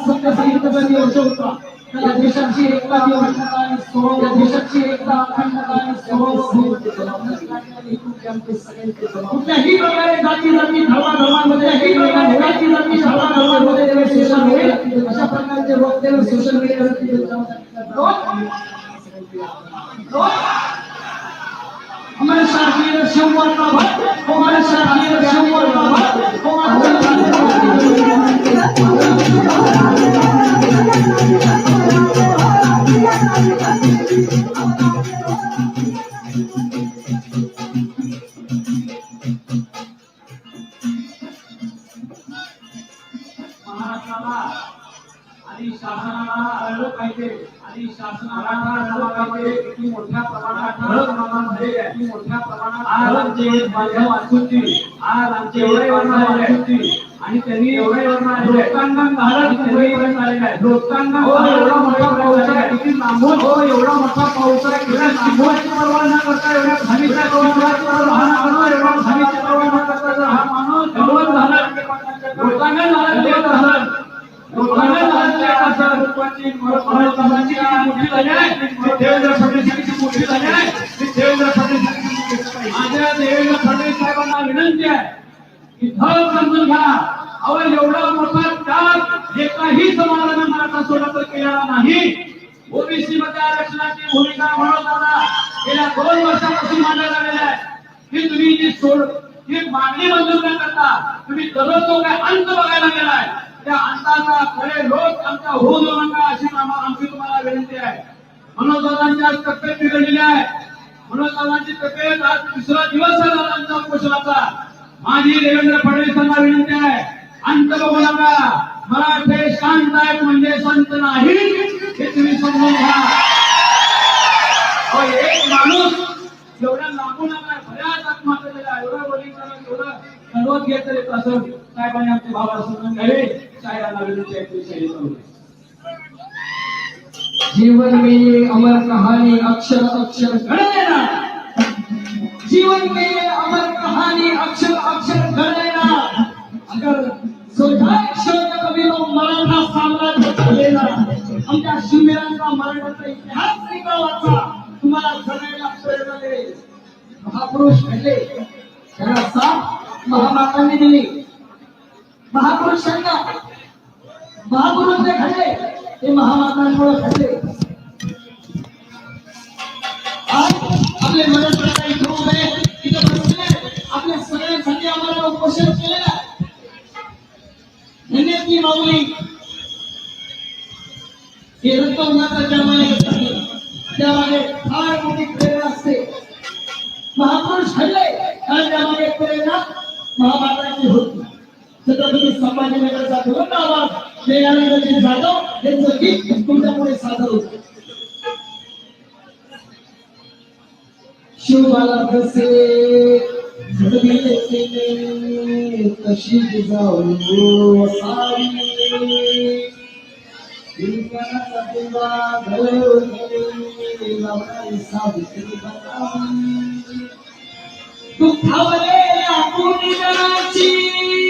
सत्य सांगितलं कधी वर्ष होता या देशाची एकता या देशाची एकता अखंडता कुठल्याही प्रकारे जाती जाती धर्मा धर्मांमध्ये जाती जाती धर्मा धर्मांमध्ये अशा प्रकारचे वक्तव्य सोशल मीडियावरती हमारे शासकीय शंभर का भट हमारे शासकीय शंभर किती मोठ्या प्रमाणात किती मोठ्या प्रमाणात आज आमचे बांधव आज आमचे एवढे वर्ण असूनची आणि त्यांनी एवढे लोकांना भारत मुंबईपर्यंत आलेला आहे लोकांना एवढा मोठा पाऊस आहे किती लांबून हो एवढा मोठा पाऊस आहे एवढ्या लांबूनची परवा न करता एवढ्या खालीच्या परवा एवढा करता हा माणूस झाला लोकांना झाला लोकांना देवेंद्र मोठी झाली आहे. देवेंद्र माझ्या देवेंद्र फडणवीस साहेबांना विनंती आहे की धड समजून घ्या. अहो एवढा मोठा त्याग एकाही समाजाने मराठा सोडत नाही. ओबीसी मध्ये आरक्षणाची भूमिका म्हणून गेल्या दोन वर्षापासून मांडण्यात आलेल्या आहे. की तुम्ही जी सोड ही मागणी मंजूर न करता तुम्ही दररोज जो काय अंत बघायला गेलाय? त्या अंताचा खरे लोक आमच्या होऊ देऊ नका अशी आमची तुम्हाला विनंती आहे. मनोज दादांची आज तब्येत बिघडलेली आहे. मनोज दादांची तब्येत आज दुसरा दिवस झाला दादांचा उपोषणाचा. माझी देवेंद्र फडणवीसांना विनंती आहे. अंत बघू नका मराठे शांत आहेत म्हणजे संत नाही हे तुम्ही समजून घ्या. हो, एक माणूस एवढ्या लांबून आला बऱ्याच आत्महत्या झाल्या एवढं बोलिंग एवढं सर्वच घेत तरी असं साहेबांनी आमचे भाव समजून घ्यावे. जीवन में ये अमर कहानी अक्षर अक्षर घड़ जीवन में ये अमर कहानी अक्षर अक्षर घड़ देना अगर सोचाए शोध कभी लोग मराठा साम्राज्य चालेला आमच्या शिवरायांचा मराठाचा इतिहास निकालाचा तुम्हाला जगायला प्रेरणा मिळेल महापुरुष घडले. त्यांना साथ महामातांनी दिली. महापुरुषांना महापुरुष जे घडले ते महामातांमुळे घडले आज आपले मदत मराठा इथे उभे इथं बसले आपल्या सगळ्यांसाठी आम्हाला उपोषण केलेलं आहे धन्य ती माऊली. हे रक्त उन्हाचा ज्यामागे त्यामागे फार मोठी పేదరికం సాధం ఎంతకి కుంటపూడి సాధం శుభలభ సే تشيد زاوي وصاري إنك تبغى غير غير لما يصاب في البطاقة تقطع ولا يكون ناجي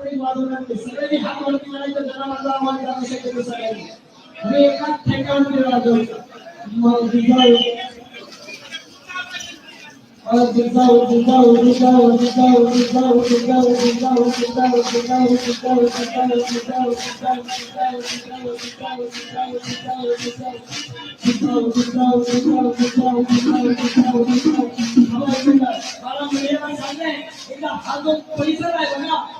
कोणी वाजवणार नाही सगळ्यांनी हात वरती करायचं जरा माझा आवाज जाणू शकेल सगळ्यांनी मी एकाच ठेकावरती वाजवतो मग Jijau Jijau Jijau Jijau Jijau Jijau Jijau Jijau Jijau Jijau Jijau Jijau Jijau Jijau Jijau Jijau Jijau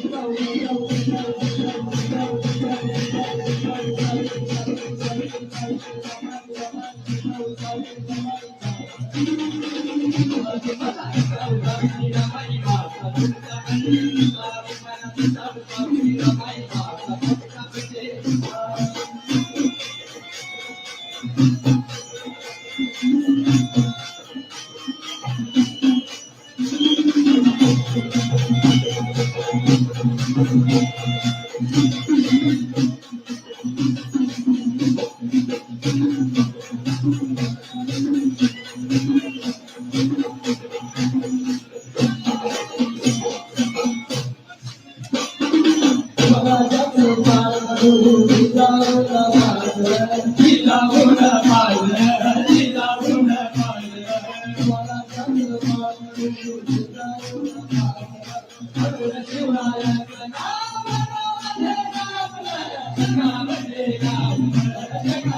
Thank you. フフフフ。जगा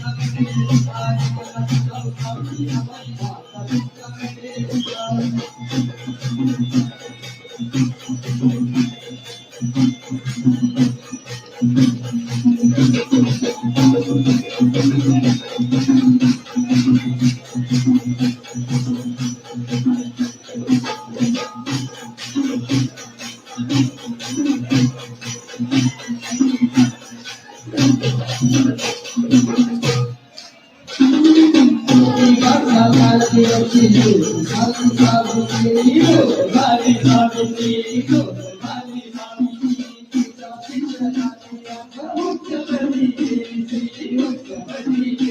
Amém. Thank you.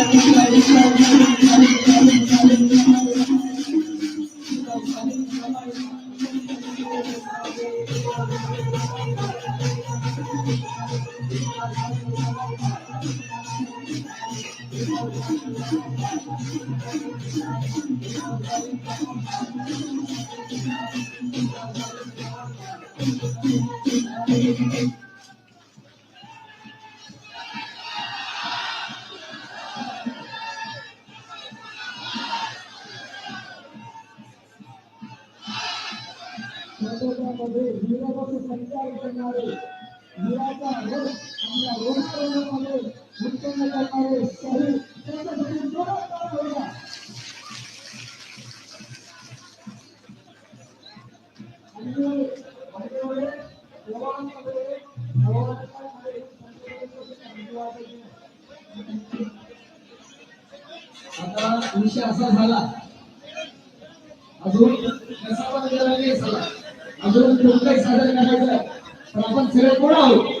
क्षेत्रामध्ये करणारे करणारे विषय असा झाला. अजून कसा झाला अजून काही सादर करायचं पण आपण सगळे कोण आहोत?